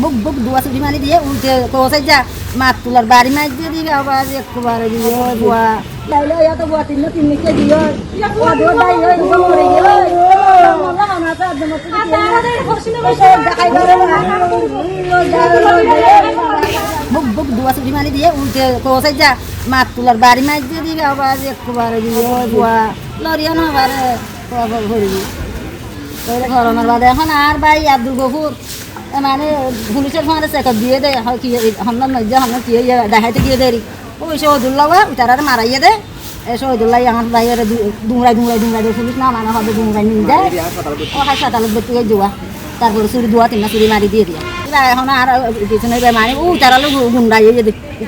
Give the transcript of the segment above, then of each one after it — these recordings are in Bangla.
বুক বুক দুয়া চুরি মারি দিয়ে উল্টে কোসাই যা। মাত তোলার বাড়ি মার দিয়ে দিবে, আবার একবারে দিয়ে বুয়া। লাইলে ইয়াতে বুয়া তিন তিন কে দিও ও দো দাই গো করে গেল। তা বুক বুক দুয়া চুরি মারি দিয়ে উল্টে কোসাই যা। মাত তোলার বাড়ি মার দিয়ে দিবে, আবার একবারে দিয়ে বুয়া। লরিয়া না বারে খবর ভরবি তাহলে করোনার বাদে এখন আর ভাই আব্দুল গফুর। এ মানে পুলিশের ফোনে চেকআপ দিয়ে দেয় হয় কি হন্দার মধ্যে হন্দার কি ইয়ে দেখাইতে গিয়ে দেরি ওই শহীদুল্লাহ তারা মারাইয়ে দে। এ শহীদুল্লাহ আমার বাইরে দুমরাই দুমরাই দুমরাই দিয়ে পুলিশ না? মানে হবে দুমরাই নিয়ে যায় ও হাই সাতালত ব্যক্তিকে যোৱা তারপরে চুরি দোয়া তিনটা চুরি মারি দিয়ে দিয়া এখন আর পিছনে মানে ও তারা লোক গুন্ডাই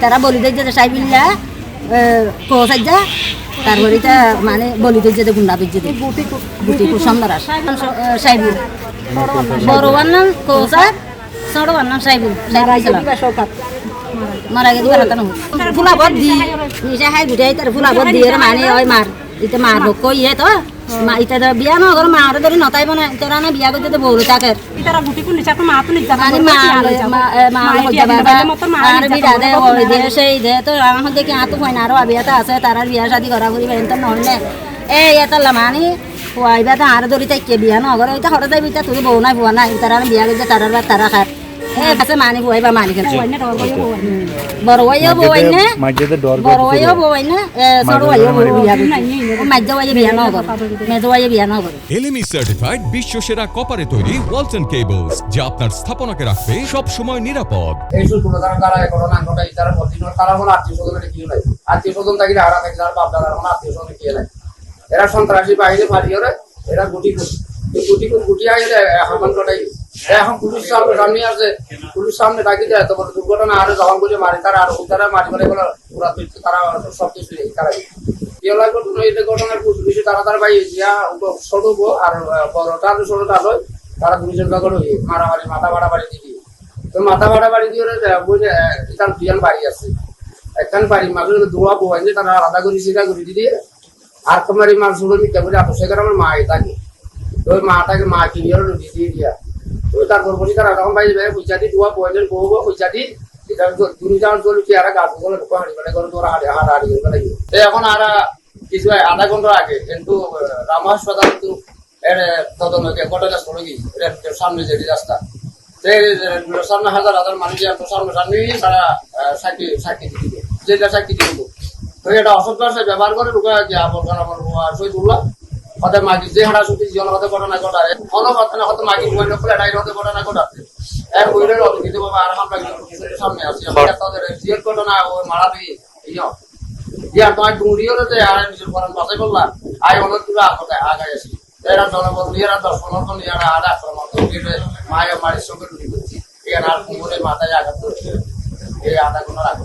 তারা বলি দেয় যে সাইবিল্লা কোসাই যা। তারপরে মানে বলি দেয় যে গুন্ডা বেজে দেয় গুটি কুসুন্দর সাইবুল বড় নাম কোসার ছোট নাম সাইবুল। মারা গেছে বেলা কেন ফুলা বদ দি নিশা হাই গুটাই তার ফুলা বদ দিয়ে মানে ওই মার ইতে মার লোক ইয়ে তো। মা ইতে বিয়া ন ঘর মারে ধরে নতাইব না তোরা না বিয়া করতে তো বউরে তাকে ইতারা গুটি কোন নিচাতো মা তো নিচা মানে মা মা মা বাবা আর বিয়া দে ওই দে সেই দে তো আমার দেখি আতো হয় না আরও বিয়াটা আছে তারা বিয়া শাদি করা করি বেন তো নহল নে? এই এটা লামানি খুৱাইবা তো তাইকে বিয়া ন? ঘর এটা হঠাৎ বিটা তুই বউ নাই বুয়া নাই। তারা বিয়া করছে তারা তারা খায়। এই কাছে মানি খুৱাইবা মানি নে নে ওয়াইও বিয়া করছে বিয়া ন ঘর বিয়া ন এলএমই সার্টিফাইড বিশ্ব সেরা কপারে তৈরি ওয়ালটন কেবলস যা আপনার স্থাপনাকে রাখবে সব সময় নিরাপদ এই তারা কোনো আত্মীয় স্বজনের কি নাই। আত্মীয় স্বজন থাকি হারা থাকি তার বাপ দাদার কোনো আত্মীয় স্বজন কি নাই। এরা সন্ত্রাসী বাহিনী পাঠিয়ে এরা গুটি গুটি গুটি আইলে হামান ঘটাই এখন পুলিশ সামনে সামনে আছে। পুলিশ সামনে ডাকি দেয় তো দুর্ঘটনা, আরও যখন বুঝে মারি তারা, আর তারা মারি মারি বলে পুরা তুই তারা সব কিছু তারা ইয়েলা ঘটনা এই ঘটনার পুলিশ তারা তার ভাই ইয়া ছোট বউ আর বড়টা আর ছোটটা তারা মারামারি, মাথা বাড়াবাড়ি দিবি তো মাথা ভাড়া বাড়ি দিয়ে বুঝে তার দুজন বাড়ি আছে। একখান বাড়ি মাঝে দোয়া যে তারা আলাদা করে সেটা করে দিয়ে আর তোমার মাছ শুরু নিতে বলে এত সেখানে আমার মা থাকে ওই মাটাকে মা কিনে ওরা দিয়ে দিয়া। তো তারপর বলি তারা তখন বাড়ি বেড়ে পয়সা দিয়ে দোয়া বউ বউ পয়সা দিয়ে যাওয়ার জন্য কি আর গাছগুলো হাঁড়ি মানে করে তোরা হাঁড়ি হাঁড়ি হাঁড়ি তো এখন আর কিছু আধা ঘণ্টা আগে কিন্তু রাম হাসপাতাল কিন্তু তদন্তকে ঘটনা শুরু গিয়ে সামনে যে রাস্তা। সামনে হাজার হাজার মানুষ সামনে সামনে তারা সাক্ষী সাক্ষী দিবে। যেটা সাক্ষী দিব। এটা অসৎ ভাষায় ব্যবহার করে আমার শহীদুল্লাহ। হতে মাগি, যে হারা সুতি হতে ঘটনা ঘটারে অনবর্তনে হতে মাগি, বই নকলে এটাই হতে ঘটনা ঘটাতে এর বইলের অভিজ্ঞতা বাবা আর আমরা সামনে আই অনেক তুলে আগতে আগাই আসি। এরা জনবল এরা দর্শন মতন এরা আর আক্রমণ করে মায়ের মায়ের সঙ্গে ঢুকে করছি মাথায় আঘাত করছে। এই আধা ঘণ্টার আগে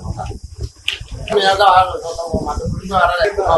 biraz daha ağır olmadı. Bunu arada yapmak